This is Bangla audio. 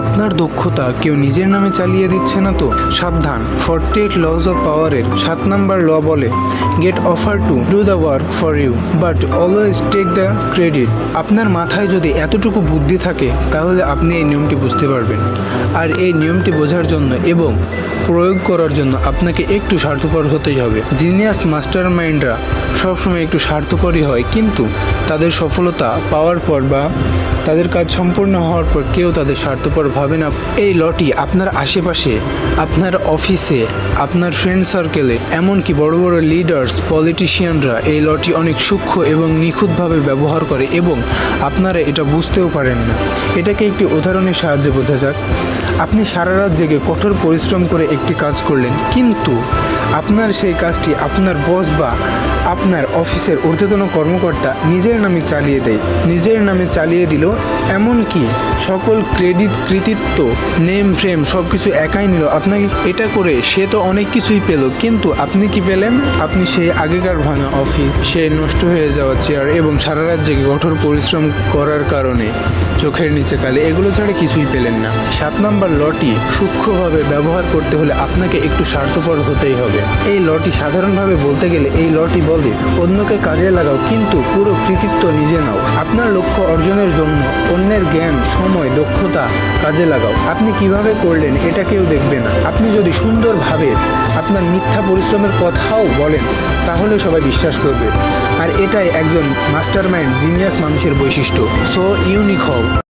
আপনার দক্ষতা কেউ নিজের নামে চালিয়ে দিচ্ছে না তো? সাবধান। ফর্টি এইট লস অফ পাওয়ারের সাত নাম্বার ল বলে get offer to do the work for you but always take the credit আপনার মাথায় যদি এতটুকু বুদ্ধি থাকে, তাহলে আপনি এই নিয়মটি বুঝতে পারবেন। আর এই নিয়মটি বোঝার জন্য এবং প্রয়োগ করার জন্য আপনাকে একটু স্বার্থপর হতেই হবে। জিনিয়াস মাস্টার মাইন্ডরা সবসময় একটু স্বার্থপরই হয়, কিন্তু তাদের সফলতা পাওয়ার পর বা তাদের কাজ সম্পূর্ণ হওয়ার পর কেউ তাদের স্বার্থপর ভাবে না। এই লটি আপনার আশেপাশে, আপনার অফিসে, আপনার ফ্রেন্ড সার্কেলে এমনকি বড় বড় লিডার্স পলিটিশিয়ানরা এই লটি অনেক সূক্ষ্ম এবং নিখুঁতভাবে ব্যবহার করে এবং আপনারা এটা বুঝতেও পারেন না। এটাকে একটি উদাহরণের সাহায্যে বোঝা যাক। আপনি সারা রাত জেগে কঠোর পরিশ্রম করে একটি কাজ করলেন, কিন্তু আপনার সেই কাজটি আপনার বস বা আপনার অফিসের ঊর্ধ্বতন কর্মকর্তা নিজের নামে চালিয়ে দেয়। নিজের নামে চালিয়ে দিল, এমনকি সকল ক্রেডিট, কৃতিত্ব, নেম ফ্রেম সব কিছু একাই নিল। আপনাকে এটা করে সে তো অনেক কিছুই পেল, কিন্তু আপনি কি পেলেন? আপনি সেই আগেকার ভাঙা অফিস, সে নষ্ট হয়ে যাওয়া চেয়ার এবং সারা রাত কঠোর পরিশ্রম করার কারণে চোখের নিচে কালে। এগুলো ছাড়া কিছুই পেলেন না। সাত নাম্বার লটি সূক্ষ্মভাবে ব্যবহার করতে হলে আপনাকে একটু স্বার্থপর হতেই হবে। এই লটি সাধারণভাবে বলতে গেলে এই লটি বলে, অন্যকে কাজে লাগাও, কিন্তু পুরো কৃতিত্ব নিজে নাও। আপনার লক্ষ্য অর্জনের জন্য অন্যের জ্ঞান, সময়, দক্ষতা কাজে লাগাও। আপনি কীভাবে করলেন এটা কেউ দেখবে না। আপনি যদি সুন্দরভাবে আপনার মিথ্যা পরিশ্রমের কথাও বলেন, তাহলে সবাই বিশ্বাস করবে। আর এটাই একজন মাস্টার মাইন্ড জিনিয়াস মানুষের বৈশিষ্ট্য। সো, ইউনিক হও।